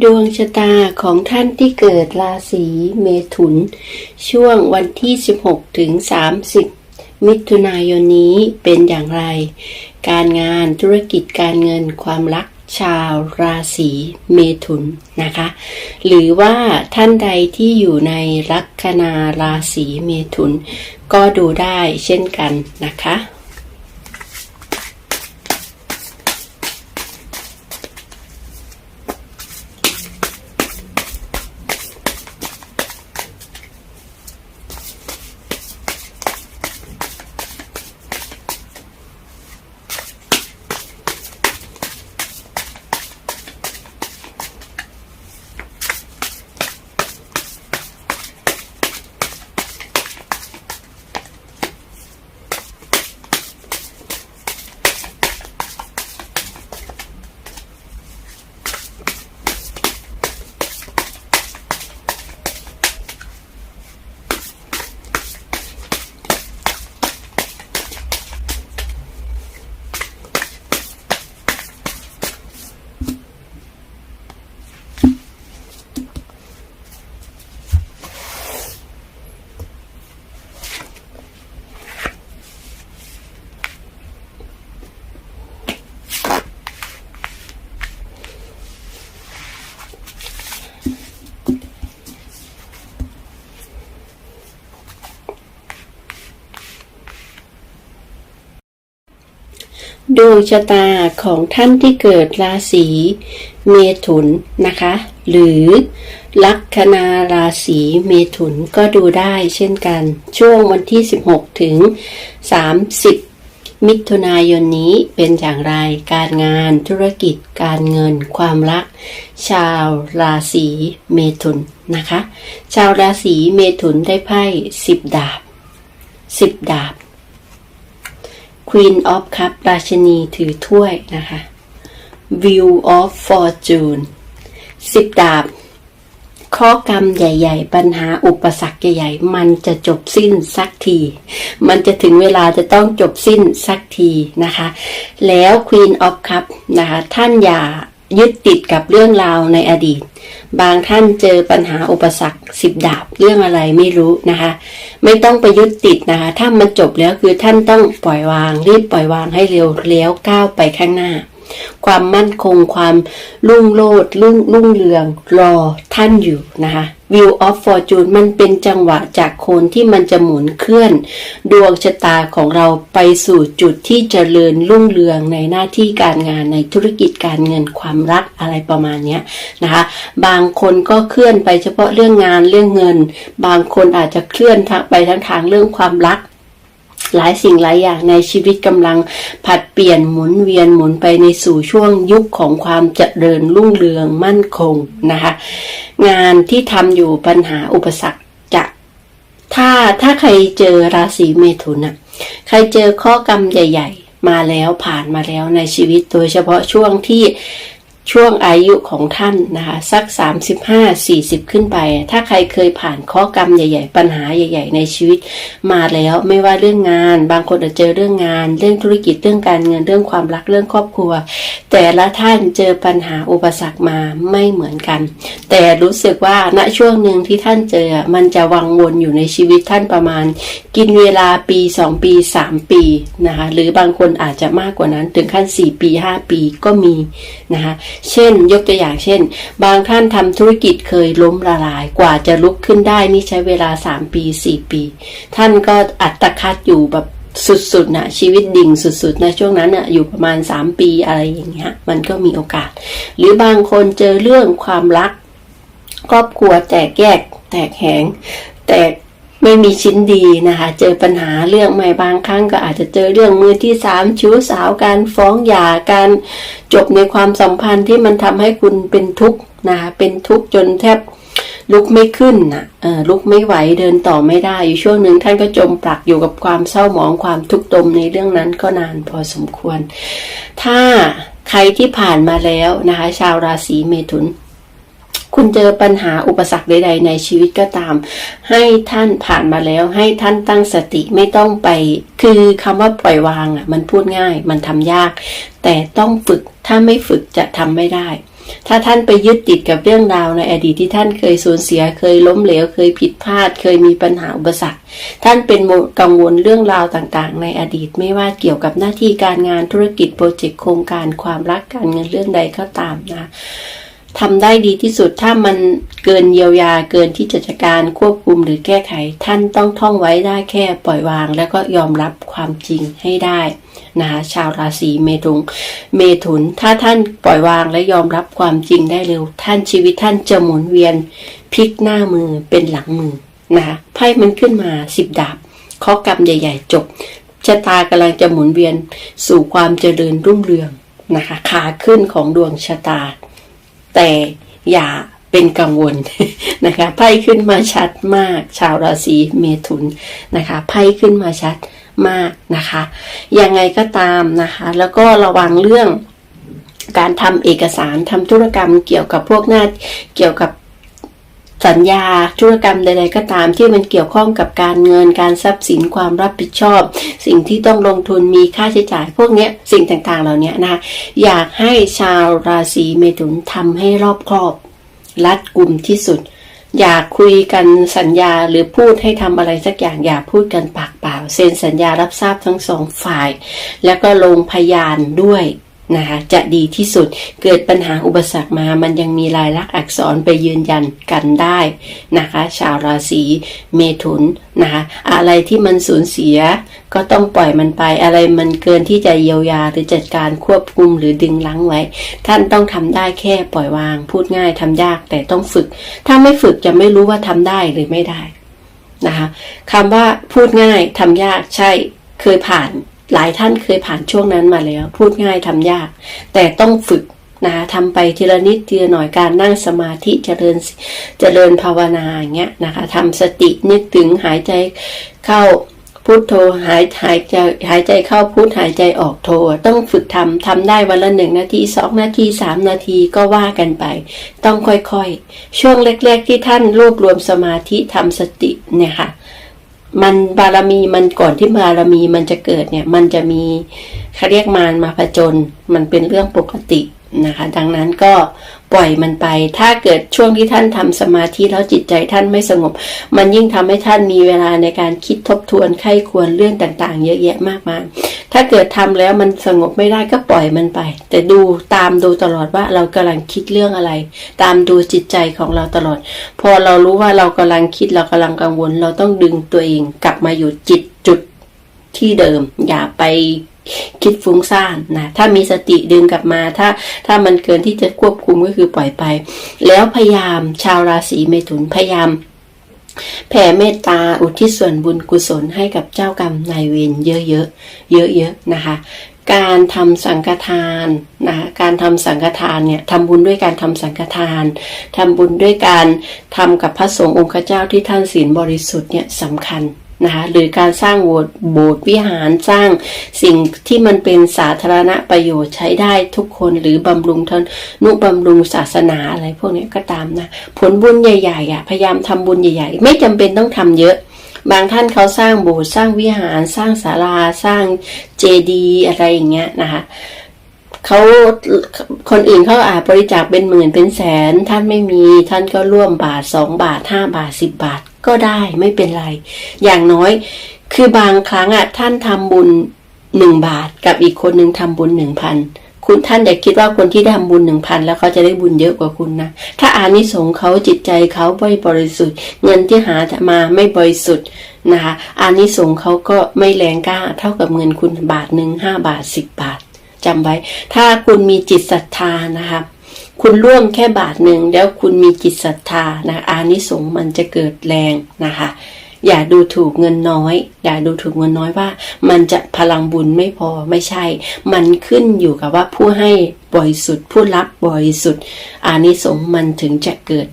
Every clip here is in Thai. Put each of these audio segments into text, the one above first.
ดวงชะตาของท่านที่เกิดราศีเมถุน ช่วงวันที่ 16 ถึง 30 มิถุนายนนี้เป็นอย่างไร การงานธุรกิจการเงินความรักชาวราศีเมถุนนะคะ หรือว่าท่านใดที่อยู่ในลัคนาราศีเมถุน ก็ดูได้เช่นกันนะคะ ดวงชะตาของท่านที่เกิดราศีเมถุนนะคะ หรือลัคนาราศีเมถุนก็ดูได้เช่นกัน ช่วงวันที่ 16 ถึง 30 มิถุนายนนี้เป็นอย่างไรการงานธุรกิจการเงินความรัก ชาวราศีเมถุนนะคะ ชาวราศีเมถุนได้ไพ่10 ดาบ 10 ดาบ Queen of Cup ราชนีถือถ้วยนะคะ View of Fortune สิบดาบ ข้อกรรมใหญ่ ๆ ปัญหาอุปสรรคใหญ่ ๆ มันจะจบสิ้นสักที มันจะถึงเวลาจะต้องจบสิ้นสักทีนะคะ แล้ว Queen of Cup นะคะ ท่านอย่า ยึดติดกับเรื่องราวในอดีต บางท่านเจอปัญหาอุปสรรคสิบดาบเรื่องอะไรไม่รู้นะคะ ไม่ต้องไปยึดติดนะคะ ถ้ามันจบแล้วคือท่านต้องปล่อยวางรีบปล่อยวางให้เร็วแล้วก้าวไปข้างหน้า ความมั่นคง ความรุ่งโรจน์รุ่งรุ่งเรืองรอท่านอยู่นะคะ View of Fortune มันเป็นจังหวะจากโคนที่มันจะหมุนเคลื่อน ดวงชะตาของเราไปสู่จุดที่เจริญรุ่งเรืองในหน้าที่การงานในธุรกิจการเงินความรักอะไรประมาณนี้นะคะ บางคนก็เคลื่อนไปเฉพาะเรื่องงานเรื่องเงิน บางคนอาจจะเคลื่อนไปทั้งทางเรื่องความรัก หลายสิ่งหลายอย่างในชีวิตกำลังผัดเปลี่ยนหมุนเวียนหมุนไปในสู่ช่วงยุคของความเจริญรุ่งเรืองมั่นคงนะคะงานที่ทำอยู่ปัญหาอุปสรรคจะถ้าถ้าใครเจอราศีเมถุนอะใครเจอข้อกรรมใหญ่ ๆ มาแล้วผ่านมาแล้วในชีวิตโดยเฉพาะช่วงที่ ช่วงอายุของท่านนะคะสัก 35-40 ขึ้นไป ถ้าใครเคยผ่านข้อกรรมใหญ่ ๆ ปัญหาใหญ่ ๆ ในชีวิตมาแล้วไม่ว่าเรื่องงาน บางคนอาจจะเจอเรื่องงาน เรื่องธุรกิจเรื่องการเงินเรื่องความรักเรื่องครอบครัว แต่ละท่านเจอปัญหาอุปสรรคมาไม่เหมือนกัน แต่รู้สึกว่าณช่วงหนึ่งที่ท่านเจอมันจะวังวนอยู่ในชีวิตท่านประมาณ กินเวลาปี 2 ปี 3 ปีนะคะหรือบางคนอาจจะมากกว่านั้นถึงขั้น 4 ปี 5 ปีก็มีนะคะเช่น ยกตัวอย่างเช่น บางท่านทำธุรกิจเคยล้มละลายกว่าจะลุกขึ้นได้นี่ใช้เวลา 3 ปี 4 ปี ท่านก็อัตคัดอยู่แบบสุดๆนะชีวิตดิ่งสุดๆนะช่วงนั้นนะอยู่ประมาณ 3 ปีอะไรอย่างเงี้ยมันก็มีโอกาส หรือบางคนเจอเรื่องความรัก ครอบครัวแตกแยก แตกแหง แตก ไม่มีชิ้นดีนะคะ เจอปัญหาเรื่องใหม่บางครั้งก็อาจจะเจอเรื่องมือที่สามชู้สาวการฟ้องหย่าการจบในความสัมพันธ์ที่มันทำให้คุณเป็นทุกข์นะคะเป็นทุกข์จนแทบลุกไม่ขึ้นนะเออลุกไม่ไหวเดินต่อไม่ได้อยู่ช่วงหนึ่งท่านก็จมปลักอยู่กับความเศร้าหมองความทุกข์ตมในเรื่องนั้นก็นานพอสมควร ถ้าใครที่ผ่านมาแล้วนะคะ ชาวราศีเมถุน คุณเจอปัญหาอุปสรรคใด ๆ ในชีวิตก็ตาม ให้ท่านผ่านมาแล้วให้ท่านตั้งสติไม่ต้องไป คือคำว่าปล่อยวางอะมันพูดง่าย มันทำยาก แต่ต้องฝึกถ้าไม่ฝึกจะทำไม่ได้ถ้าท่านไปยึดติดกับเรื่องราวในอดีตที่ท่านเคยสูญเสีย เคยล้มเหลว เคยผิดพลาด เคยมีปัญหาอุปสรรค ท่านเป็นกังวลเรื่องราวต่างๆ ในอดีตไม่ว่าเกี่ยวกับหน้าที่การงานธุรกิจโปรเจกต์โครงการความรักการเงินเรื่องใดก็ตามนะ ทำได้ดีที่สุดถ้ามันเกินเยียวยาเกินที่จะจัดการควบคุมหรือแก้ไข ท่านต้องท่องไว้ได้แค่ปล่อยวาง แล้วก็ยอมรับความจริงให้ได้นะคะชาวราศีเมถุนเมถุน ถ้าท่านปล่อยวางและยอมรับความจริงได้เร็ว ท่านชีวิตท่านจะหมุนเวียนพลิกหน้ามือเป็นหลังมือนะคะไพ่มันขึ้นมาสิบดาบข้อกรรมใหญ่ ๆ จบชะตากำลังจะหมุนเวียนสู่ความเจริญรุ่งเรืองนะคะขาขึ้นของดวงชะตา แต่อย่าเป็นกังวลนะคะไพ่ขึ้นมาชัดมาก ชาวราศีเมถุนนะคะไพ่ขึ้นมาชัดมากนะคะยังไงก็ตามนะคะ แล้วก็ระวังเรื่องการทำเอกสารทำธุรกรรมเกี่ยวกับพวกหน้าเกี่ยวกับ สัญญาธุรกรรมใดๆก็ตามที่มันเกี่ยวข้องกับการเงินการทรัพย์สินความรับผิดชอบ สิ่งที่ต้องลงทุนมีค่าใช้จ่ายพวกนี้สิ่งต่างๆเหล่านี้นะคะอยากให้ชาวราศีเมถุนทำให้รอบครอบ รัดกลุ่มที่สุด อยากคุยกันสัญญาหรือพูดให้ทำอะไรสักอย่างอย่าพูดกันปากเปล่า เซ็นสัญญารับทราบทั้งสองฝ่าย แล้วก็ลงพยานด้วย นะคะจะดีที่สุดเกิดปัญหาอุปสรรคมามันยังมีลายลักษณ์อักษรไปยืนยันกันได้นะคะ ชาวราศีเมถุนนะคะอะไรที่มันสูญเสียก็ต้องปล่อยมันไปอะไรมันเกินที่จะเยียวยาหรือจัดการควบคุมหรือดึงลังไว้ ท่านต้องทำได้แค่ปล่อยวาง พูดง่ายทำยากแต่ต้องฝึก ถ้าไม่ฝึกจะไม่รู้ว่าทำได้หรือไม่ได้นะคะคำว่าพูดง่ายทำยากใช่เคยผ่าน หลายท่านเคยผ่านช่วงนั้นมาแล้ว พูดง่ายทำยาก แต่ต้องฝึกนะคะทำไปทีละนิดทีละหน่อยการนั่งสมาธิเจริญเจริญภาวนาอย่างเงี้ยนะคะทำสตินึกถึงหายใจเข้าพุทโธหายหายใจหายใจเข้าพุทหายใจออกโทต้องฝึกทำทำได้วันละหนึ่งนาทีสองนาทีสามนาทีก็ว่ากันไป ต้องค่อยๆ ช่วงแรกๆที่ท่านรวบรวมสมาธิทำสติเนี่ยค่ะ มันบารมีมันก่อนที่บารมีมันจะเกิดเนี่ย มันจะมีเขาเรียกมารมาผจญมันเป็นเรื่องปกตินะคะ ดังนั้นก็ ปล่อยมันไป ถ้าเกิดช่วงที่ท่านทำสมาธิแล้วจิตใจท่านไม่สงบ มันยิ่งทำให้ท่านมีเวลาในการคิดทบทวนไข้ควรเรื่องต่างๆ เยอะแยะมากมาย ถ้าเกิดทำแล้วมันสงบไม่ได้ก็ปล่อยมันไป แต่ดูตามดูตลอดว่าเรากำลังคิดเรื่องอะไร ตามดูจิตใจของเราตลอด พอเรารู้ว่าเรากำลังคิดเรากำลังกังวล เราต้องดึงตัวเองกลับมาอยู่จิตจุดที่เดิม อย่าไป คิดฟุ้งซ่านนะถ้ามีสติดึงกลับมา ถ้าถ้ามันเกินที่จะควบคุมก็คือปล่อยไป แล้วพยายามชาวราศีเมถุนพยายามแผ่เมตตาอุทิศส่วนบุญกุศลให้กับเจ้ากรรมนายเวรเยอะๆเยอะๆนะคะการทำสังฆทานนะการทำสังฆทานเนี่ยทำบุญด้วยการทำสังฆทานทำบุญด้วยการทำกับพระสงฆ์องค์เจ้าที่ท่านศีลบริสุทธิ์เนี่ยสำคัญ นะคะหรือการสร้างโบสถ์โบสถ์วิหารสร้างสิ่งที่มันเป็นสาธารณประโยชน์ใช้ได้ทุกคนหรือบำรุงทนนุบำรุงศาสนาอะไรพวกนี้ก็ตามนะ ผลบุญใหญ่ๆอะพยายามทำบุญใหญ่ ๆ ไม่จำเป็นต้องทำเยอะ บางท่านเขาสร้างโบสถ์สร้างวิหารสร้างศาลาสร้างเจดีย์อะไรอย่างเงี้ยนะคะ เขาคนอื่นเขาอาจบริจาคเป็นหมื่นเป็นแสน ท่านไม่มีท่านก็ร่วมบาทสองบาทห้าบาทสิบบาทก็ได้ไม่เป็นไร อย่างน้อย คือบางครั้งอะท่านทำบุญหนึ่งบาทกับอีกคนหนึ่งทำบุญหนึ่งพันคุณท่านอย่าคิดว่าคนที่ทำบุญหนึ่งพันแล้วเขาจะได้บุญเยอะกว่าคุณนะ ถ้าอานิสงส์เขาจิตใจเขาไม่บริสุทธิ์ เงินที่หามาไม่บริสุทธิ์นะคะอานิสงส์เขาก็ไม่แรงกล้าเท่ากับเงินคุณบาทหนึ่งห้าบาทสิบบาท จำไว้ ถ้าคุณมีจิตศรัทธานะคะคุณร่วมแค่บาทหนึ่งแล้วคุณมีจิตศรัทธานะอานิสงส์มันจะเกิดแรงนะคะอย่าดูถูกเงินน้อย อย่าดูถูกเงินน้อยว่า มันจะพลังบุญไม่พอไม่ใช่ มันขึ้นอยู่กับว่าผู้ให้บริสุทธิ์ผู้รับบริสุทธิ์อานิสงส์มันถึงจะเกิด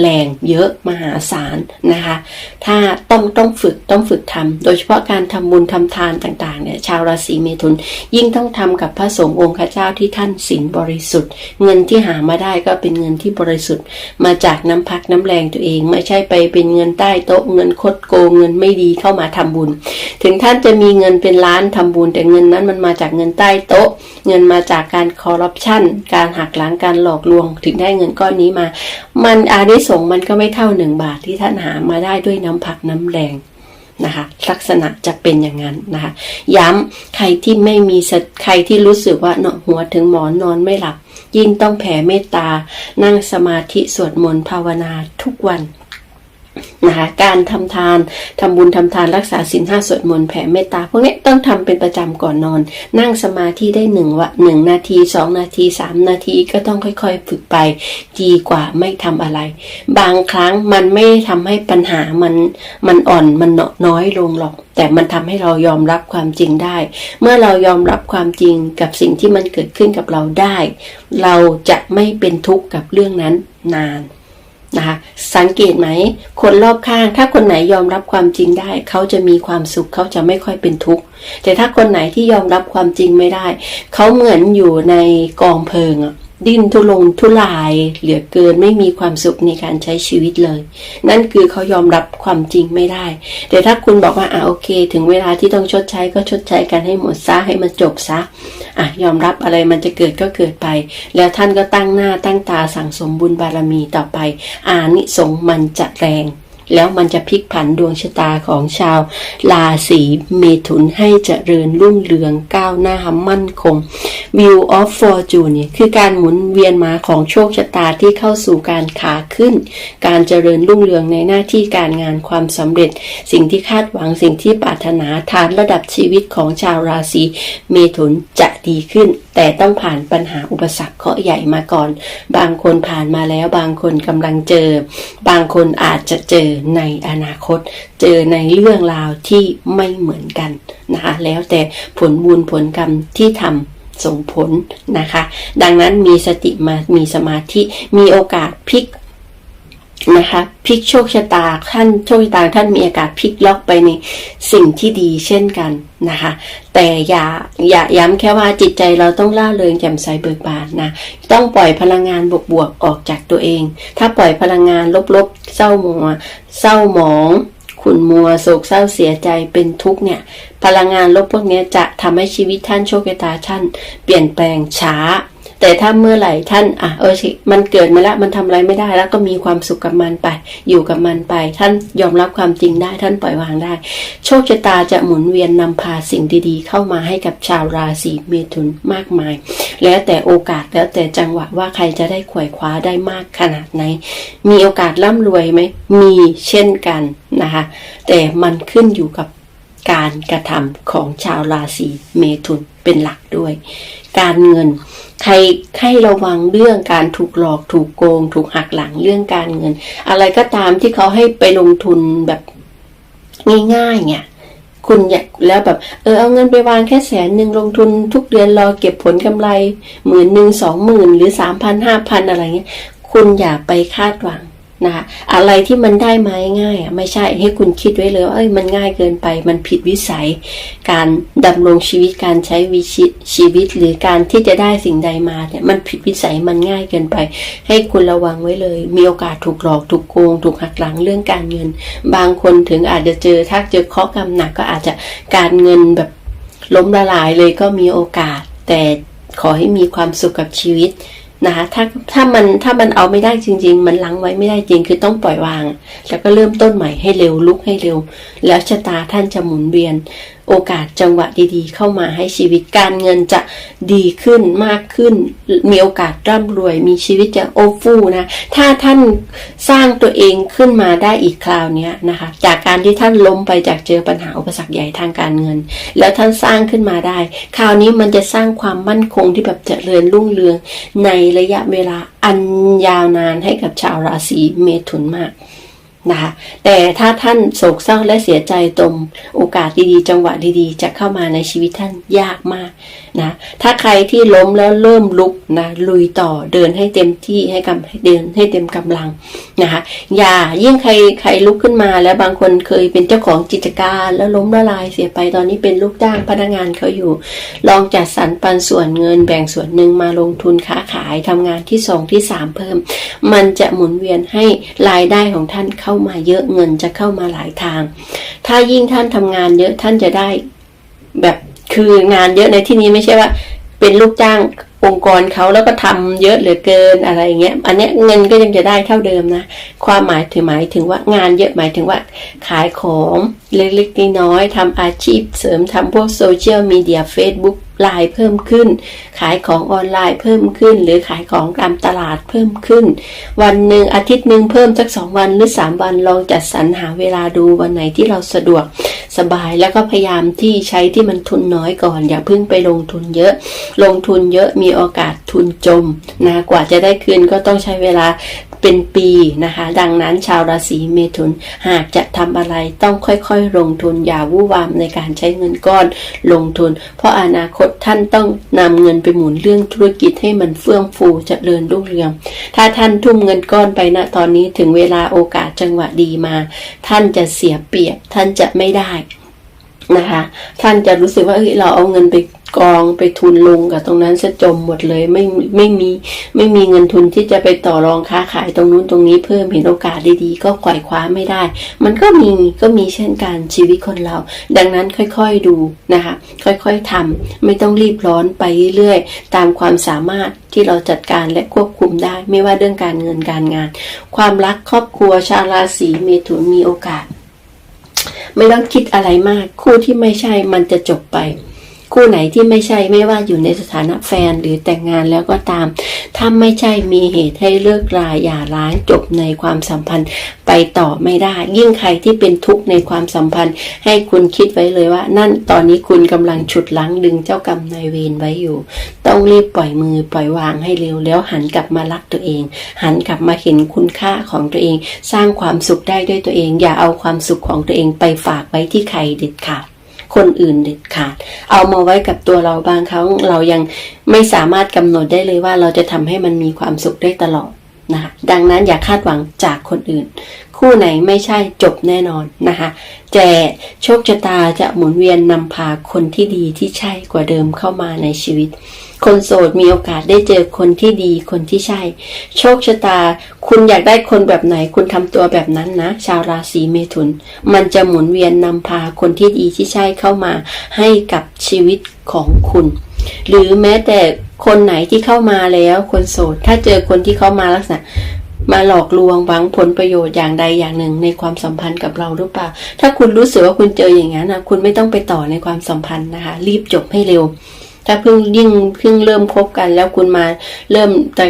แรงเยอะมหาศาลนะคะ ถ้าต้องต้องฝึกต้องฝึกทำโดยเฉพาะการทำบุญทำทานต่างๆเนี่ยชาวราศีเมถุนยิ่งต้องทำกับพระสงฆ์องค์ข้าเจ้าที่ท่านศีลบริสุทธิ์ เงินที่หามาได้ก็เป็นเงินที่บริสุทธิ์ มาจากน้ำพักน้ำแรงตัวเอง ไม่ใช่ไปเป็นเงินใต้โต๊ะเงินคดโกงเงินไม่ดีเข้ามาทำบุญ ถึงท่านจะมีเงินเป็นล้านทำบุญ แต่เงินนั้นมันมาจากเงินใต้โต๊ะ เงินมาจากการคอร์รัปชันการหักล้างการหลอกลวง ถึงได้เงินก้อนนี้มา มันอานิสงมันก็ไม่เท่าหนึ่งบาทที่ท่านหามาได้ด้วยน้ำผักน้ำแรงนะคะลักษณะจะเป็นอย่างนั้นนะคะ ย้ำใครที่ไม่มีสติใครที่รู้สึกว่าเนาะหัวถึงหมอนนอนไม่หลับ ยิ่งต้องแผ่เมตตา นั่งสมาธิสวดมนต์ภาวนาทุกวัน นะคะการทำทานทำบุญทำทานรักษาศีลห้าสวดมนต์แผ่เมตตาพวกนี้ต้องทำเป็นประจำก่อนนอน นั่งสมาธิได้หนึ่งวะหนึ่งนาทีสองนาทีสามนาทีก็ต้องค่อยๆ ฝึกไปดีกว่าไม่ทำอะไร บางครั้งมันไม่ทำให้ปัญหามันมันอ่อนมันน้อยลงหรอก แต่มันทำให้เรายอมรับความจริงได้ เมื่อเรายอมรับความจริงกับสิ่งที่มันเกิดขึ้นกับเราได้ เราจะไม่เป็นทุกข์กับเรื่องนั้นนาน นะคะสังเกตไหม คนรอบข้าง ถ้าคนไหนยอมรับความจริงได้ เขาจะมีความสุขเขาจะไม่ค่อยเป็นทุกข์แต่ถ้าคนไหนที่ยอมรับความจริงไม่ได้ เขาเหมือนอยู่ในกองเพลิงอะ ดิ้นทุรนทุราย เหลือเกินไม่มีความสุขในการใช้ชีวิตเลย นั่นคือเขายอมรับความจริงไม่ได้ แต่ถ้าคุณบอกว่าอะโอเค ถึงเวลาที่ต้องชดใช้ก็ชดใช้กันให้หมดซะให้มันจบซะอะยอมรับอะไรมันจะเกิดก็เกิดไป แล้วท่านก็ตั้งหน้าตั้งตาสั่งสมบุญบารมีต่อไป อานิสงมันจะแรง แล้วมันจะพลิกผันดวงชะตาของชาวราศีเมถุนให้เจริญรุ่งเรืองก้าวหน้ามั่นคง View of Fortune คือการหมุนเวียนมาของโชคชะตาที่เข้าสู่การขาขึ้น การเจริญรุ่งเรืองในหน้าที่การงานความสำเร็จ สิ่งที่คาดหวังสิ่งที่ปรารถนาฐานระดับชีวิตของชาวราศีเมถุนจะดีขึ้น แต่ต้องผ่านปัญหาอุปสรรคเคาะใหญ่มาก่อน บางคนผ่านมาแล้วบางคนกำลังเจอ บางคนอาจจะเจอในอนาคต เจอในเรื่องราวที่ไม่เหมือนกันนะคะ แล้วแต่ผลบุญผลกรรมที่ทำส่งผลนะคะ ดังนั้นมีสติมา มีสมาธิ มีโอกาสพลิก นะคะพลิกโชคชะตาท่านโชคชะตาท่านมีโอกาสพลิกล็อกไปในสิ่งที่ดีเช่นกันนะคะ แต่อย่าอย่าย้ำแค่ว่าจิตใจเราต้องล่าเริงแจ่มใสเบิกบานนะต้องปล่อยพลังงานบวกๆออกจากตัวเอง ถ้าปล่อยพลังงานลบๆเศร้าหมองเศร้าหมองขุ่นมัวโศกเศร้าเสียใจเป็นทุกข์เนี่ย พลังงานลบพวกนี้จะทำให้ชีวิตท่านโชคชะตาท่าน เปลี่ยนแปลงช้า แต่ถ้าเมื่อไหร่ท่านอะเออสิมันเกิดมาแล้วมันทำอะไรไม่ได้แล้วก็มีความสุขกับมันไป อยู่กับมันไป ท่านยอมรับความจริงได้ท่านปล่อยวางได้ โชคชะตาจะหมุนเวียนนำพาสิ่งดีๆ เข้ามาให้กับชาวราศีเมถุนมากมาย แล้วแต่โอกาสแล้วแต่จังหวะว่าใครจะได้ขวายคว้าได้มากขนาดไหน มีโอกาสร่ำรวยไหมมีเช่นกันนะคะแต่มันขึ้นอยู่กับ การกระทำของชาวราศีเมถุนเป็นหลักด้วย การเงิน ใครให้ระวังเรื่องการถูกหลอกถูกโกง ถูกหักหลังเรื่องการเงิน อะไรก็ตามที่เขาให้ไปลงทุนแบบง่ายๆเนี่ยคุณอยากแล้วแบบเออเอาเงินไปวางแค่แสนหนึ่งลงทุนทุกเดือนรอเก็บผลกำไรหมื่นหนึ่งสองหมื่นหรือสามพันห้าพันอะไรเงี้ย คุณอย่าไปคาดหวัง นะคะอะไรที่มันได้มาง่ายอะไม่ใช่ให้คุณคิดไว้เลยว่าเอ้ยมันง่ายเกินไป มันผิดวิสัย การดำรงชีวิตการใช้วิชิชีวิต หรือการที่จะได้สิ่งใดมาเนี่ยมันผิดวิสัยมันง่ายเกินไป ให้คุณระวังไว้เลย มีโอกาสถูกหลอกถูกโกง ถูกหักหลังเรื่องการเงิน บางคนถึงอาจจะเจอถ้าเจอเคาะกรรมหนักก็อาจจะการเงินแบบล้มละลายเลยก็มีโอกาส แต่ขอให้มีความสุขกับชีวิต นะคะถ้าถ้ามันถ้ามันเอาไม่ได้จริง ๆ มันลังไว้ไม่ได้จริง คือต้องปล่อยวาง แล้วก็เริ่มต้นใหม่ให้เร็วลุกให้เร็ว แล้วชะตาท่านจะหมุนเวียน โอกาสจังหวะดีๆ เข้ามาให้ชีวิตการเงินจะดีขึ้นมากขึ้น มีโอกาสร่ำรวยมีชีวิตจะโอ้ฟู่นะถ้าท่านสร้างตัวเองขึ้นมาได้อีกคราวนี้นะคะจากการที่ท่านล้มไปจากเจอปัญหาอุปสรรคใหญ่ทางการเงิน แล้วท่านสร้างขึ้นมาได้ คราวนี้มันจะสร้างความมั่นคงที่แบบเจริญรุ่งเรืองในระยะเวลาอันยาวนานให้กับชาวราศีเมถุนมาก นะคะแต่ถ้าท่านโศกเศร้าและเสียใจตรงโอกาสดีๆ จังหวะดีๆ จะเข้ามาในชีวิตท่านยากมากนะถ้าใครที่ล้มแล้วเริ่มลุกนะลุยต่อเดินให้เต็มที่ให้กำให้เดินให้เต็มกำลังนะคะอย่ายิ่งใครใครลุกขึ้นมาแล้วบางคนเคยเป็นเจ้าของกิจการแล้วล้มละลายเสียไปตอนนี้เป็นลูกจ้างพนักงานเขาอยู่ ลองจัดสรรปันส่วนเงินแบ่งส่วนหนึ่งมาลงทุนค้าขายทำงานที่สองที่สามเพิ่ม มันจะหมุนเวียนให้รายได้ของท่านเข้าามาเยอะเงินจะเข้ามาหลายทาง ถ้ายิ่งท่านทำงานเยอะท่านจะได้แบบคืองานเยอะในที่นี้ไม่ใช่ว่า เป็นลูกจ้างองค์กรเขาแล้วก็ทำเยอะเหลือเกินอะไรเงี้ย อันเนี้ยเงินก็ยังจะได้เท่าเดิมนะ ความหมายถึงหมายถึงว่างานเยอะหมายถึงว่า ขายของเล็กๆน้อยๆทำอาชีพเสริมทำพวกโซเชียลมีเดีย Facebook ไลน์เพิ่มขึ้น ขายของออนไลน์เพิ่มขึ้น หรือขายของตามตลาดเพิ่มขึ้น วันหนึ่งอาทิตย์หนึ่งเพิ่มสักสองวันหรือสามวันลองจัดสรรหาเวลาดูวันไหนที่เราสะดวกสบายแล้วก็พยายามที่ใช้ที่มันทุนน้อยก่อน อย่าเพิ่งไปลงทุนเยอะ ลงทุนเยอะมีโอกาสทุนจมนะกว่าจะได้คืนก็ต้องใช้เวลา เป็นปีนะคะ ดังนั้นชาวราศีเมถุนหากจะทำอะไรต้องค่อยๆ ลงทุนอย่าวู่วามในการใช้เงินก้อนลงทุน เพราะอนาคตท่านต้องนำเงินไปหมุนเรื่องธุรกิจให้มันเฟื่องฟูเจริญรุ่งเรือง ถ้าท่านทุ่มเงินก้อนไปณตอนนี้ถึงเวลาโอกาสจังหวะดีมา ท่านจะเสียเปรียบท่านจะไม่ได้นะคะ ท่านจะรู้สึกว่าเอ้ยเราเอาเงินไป กองไปทุนลงกับตรงนั้นซะจมหมดเลยไม่ไม่มีไม่มีเงินทุนที่จะไปต่อรองค้าขายตรงนู้นตรงนี้เพิ่มเห็นโอกาสดีๆ ก็ไขว่คว้าไม่ได้ มันก็มีก็มีเช่นกันชีวิตคนเรา ดังนั้นค่อยๆดูนะคะ ค่อยๆทำไม่ต้องรีบร้อนไปเรื่อยๆตามความสามารถที่เราจัดการและควบคุมได้ ไม่ว่าเรื่องการเงินการงาน ความรักครอบครัวชาวราศีเมถุนมีโอกาส ไม่ต้องคิดอะไรมาก คู่ที่ไม่ใช่มันจะจบไป คู่ไหนที่ไม่ใช่ไม่ว่าอยู่ในสถานะแฟนหรือแต่งงานแล้วก็ตาม ถ้าไม่ใช่มีเหตุให้เลิกราอย่าร้างจบในความสัมพันธ์ไปต่อไม่ได้ ยิ่งใครที่เป็นทุกข์ในความสัมพันธ์ ให้คุณคิดไว้เลยว่า นั่นตอนนี้คุณกำลังฉุดลังดึงเจ้ากรรมนายเวรไว้อยู่ ต้องรีบปล่อยมือปล่อยวางให้เร็วแล้วหันกลับมารักตัวเอง หันกลับมาเห็นคุณค่าของตัวเอง สร้างความสุขได้ด้วยตัวเอง อย่าเอาความสุขของตัวเองไปฝากไว้ที่ใครเด็ดขาด คนอื่นเด็ดขาด เอามาไว้กับตัวเราบางครั้งเรายังไม่สามารถกำหนดได้เลยว่าเราจะทำให้มันมีความสุขได้ตลอดนะคะดังนั้นอย่าคาดหวังจากคนอื่น คู่ไหนไม่ใช่จบแน่นอนนะคะแต่โชคชะตาจะหมุนเวียนนำพาคนที่ดีที่ใช่กว่าเดิมเข้ามาในชีวิต คนโสดมีโอกาสได้เจอคนที่ดีคนที่ใช่ โชคชะตา คุณอยากได้คนแบบไหน คุณทำตัวแบบนั้นนะ ชาวราศีเมถุน มันจะหมุนเวียนนำพาคนที่ดีที่ใช่เข้ามา ให้กับชีวิตของคุณ หรือแม้แต่คนไหนที่เข้ามาแล้วคนโสด ถ้าเจอคนที่เข้ามาลักษณะมาหลอกลวงหวังผลประโยชน์อย่างใดอย่างหนึ่งในความสัมพันธ์กับเราหรือเปล่า ถ้าคุณรู้สึกว่าคุณเจออย่างนั้นนะคุณไม่ต้องไปต่อในความสัมพันธ์นะคะ รีบจบให้เร็ว ถ้าเพิ่งยิ่งเพิ่งเริ่มคบกัน แล้วคุณมาเริ่มตะ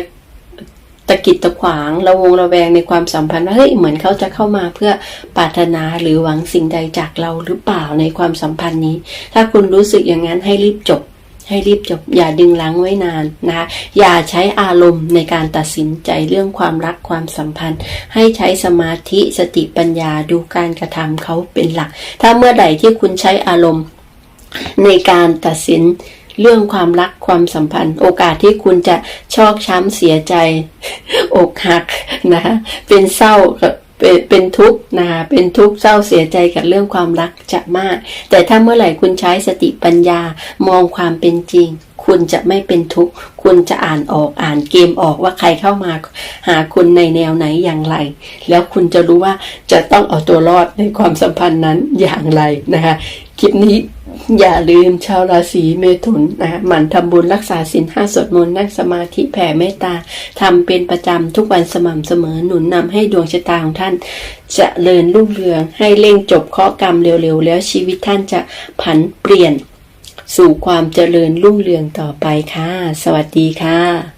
ตะกิดตะขวางระวงระแวงในความสัมพันธ์ว่าเฮ้ยเหมือนเขาจะเข้ามาเพื่อปรารถนาหรือหวังสิ่งใดจากเราหรือเปล่าในความสัมพันธ์นี้ ถ้าคุณรู้สึกอย่างนั้นให้รีบจบ ให้รีบจบ อย่าดึงลังไว้นานนะคะอย่าใช้อารมณ์ในการตัดสินใจเรื่องความรักความสัมพันธ์ ให้ใช้สมาธิสติปัญญาดูการกระทำเขาเป็นหลัก ถ้าเมื่อใดที่คุณใช้อารมณ์ในการตัดสิน เรื่องความรักความสัมพันธ์ โอกาสที่คุณจะชอกช้ำเสียใจ อกหักนะคะเป็นเศร้าเป็นเป็นทุกข์นะคะเป็นทุกข์เศร้าเสียใจกับเรื่องความรักจะมาก แต่ถ้าเมื่อไหร่คุณใช้สติปัญญามองความเป็นจริง คุณจะไม่เป็นทุกข์ คุณจะอ่านออกอ่านเกมออกว่าใครเข้ามา หาคุณในแนวไหนอย่างไร แล้วคุณจะรู้ว่าจะต้องเอาตัวรอดในความสัมพันธ์นั้นอย่างไรนะคะคลิปนี้ อย่าลืมชาวราศีเมถุนนะหมั่นทำบุญรักษาศีลห้าสวดมนต์นั่งสมาธิแผ่เมตตาทำเป็นประจำทุกวันสม่ำเสมอหนุนนำให้ดวงชะตาของท่านจะเลินรุ่งเรือง ให้เร่งจบข้อกรรมเร็วๆ แล้วชีวิตท่านจะผันเปลี่ยน สู่ความเจริญรุ่งเรืองต่อไปค่ะ สวัสดีค่ะ